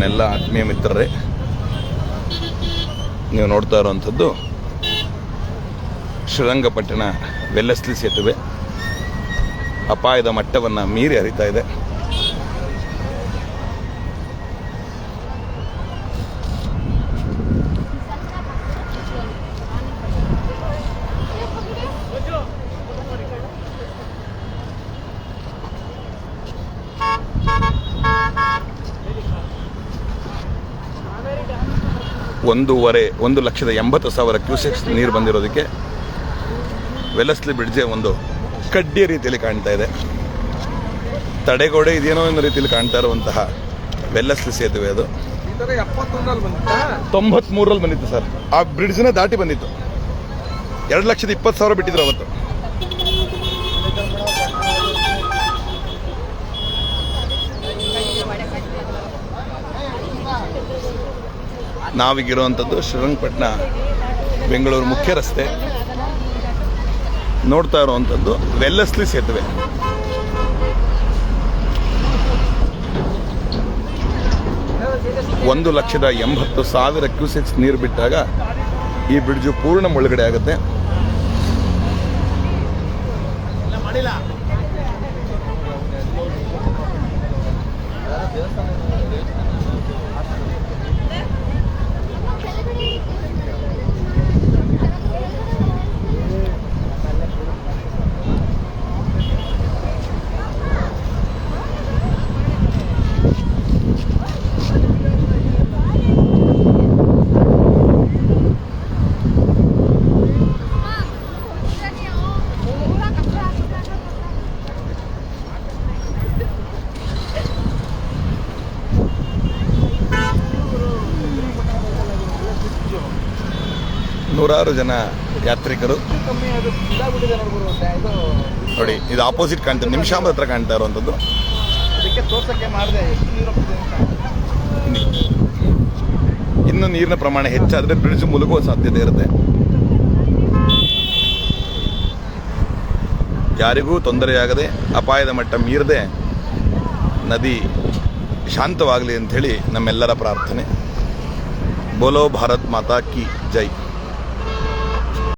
ನನ್ನೆಲ್ಲ ಆತ್ಮೀಯ ಮಿತ್ರರೇ ನೀವು ನೋಡ್ತಾ ಇರುವಂಥದ್ದು ಶ್ರೀರಂಗಪಟ್ಟಣ ವೆಲ್ಲಸ್ಲಿ ಸೇತುವೆ. ಅಪಾಯದ ಮಟ್ಟವನ್ನು ಮೀರಿ ಹರಿತಾ ಇದೆ. ಒಂದೂವರೆ, ಒಂದು ಲಕ್ಷದ ಎಂಬತ್ತು ಸಾವಿರ ಕ್ಯೂಸೆಕ್ಸ್ ನೀರು ಬಂದಿರೋದಕ್ಕೆ ವೆಲಸ್ಲಿ ಬ್ರಿಡ್ಜೆ ಒಂದು ಕಡ್ಡಿಯ ರೀತಿಯಲ್ಲಿ ಕಾಣ್ತಾ ಇದೆ. ತಡೆಗೋಡೆ ಇದೇನೋ ಒಂದು ರೀತಿಯಲ್ಲಿ ಕಾಣ್ತಾ ಇರುವಂತಹ ವೆಲ್ಲಸ್ಲಿ ಸೇತುವೆ ಅದು. ತೊಂಬತ್ಮೂರಲ್ಲಿ ಬಂದಿತ್ತು ಸರ್. ಆ ಬ್ರಿಡ್ಜ್ನ ದಾಟಿ ಬಂದಿತ್ತು. ಎರಡು ಲಕ್ಷದ ಇಪ್ಪತ್ತು ಸಾವಿರ ಬಿಟ್ಟಿದ್ರು ಅವತ್ತು. ನಾವೀಗಿರುವಂಥದ್ದು ಶ್ರೀರಂಗಪಟ್ಟಣ, ಬೆಂಗಳೂರು ಮುಖ್ಯ ರಸ್ತೆ. ನೋಡ್ತಾ ಇರುವಂಥದ್ದು ವೆಲ್ಲಸ್ಲಿ ಸೇತುವೆ. ಒಂದು ಲಕ್ಷದ ಎಂಬತ್ತು ಸಾವಿರ ಕ್ಯೂಸೆಕ್ಸ್ ನೀರು ಬಿಟ್ಟಾಗ ಈ ಬ್ರಿಡ್ಜು ಪೂರ್ಣ ಮುಳುಗಡೆ ಆಗುತ್ತೆ. ನೂರಾರು ಜನ ಯಾತ್ರಿಕರು. ನೋಡಿ ಇದು ಆಪೋಸಿಟ್ ಕಾಣ್ತಾರೆ ನಿಮಿಷಾಂಬ ಹತ್ರ ಕಾಣ್ತಾ ಇರುವಂಥದ್ದು. ಇನ್ನು ನೀರಿನ ಪ್ರಮಾಣ ಹೆಚ್ಚಾದರೆ ಬ್ರಿಡ್ಜ್ ಮುಳುಗುವ ಸಾಧ್ಯತೆ ಇರುತ್ತೆ. ಯಾರಿಗೂ ತೊಂದರೆಯಾಗದೆ ಅಪಾಯದ ಮಟ್ಟ ಮೀರದೆ ನದಿ ಶಾಂತವಾಗಲಿ ಅಂಥೇಳಿ ನಮ್ಮೆಲ್ಲರ ಪ್ರಾರ್ಥನೆ. ಬೋಲೋ ಭಾರತ್ ಮಾತಾ ಕಿ ಜೈ.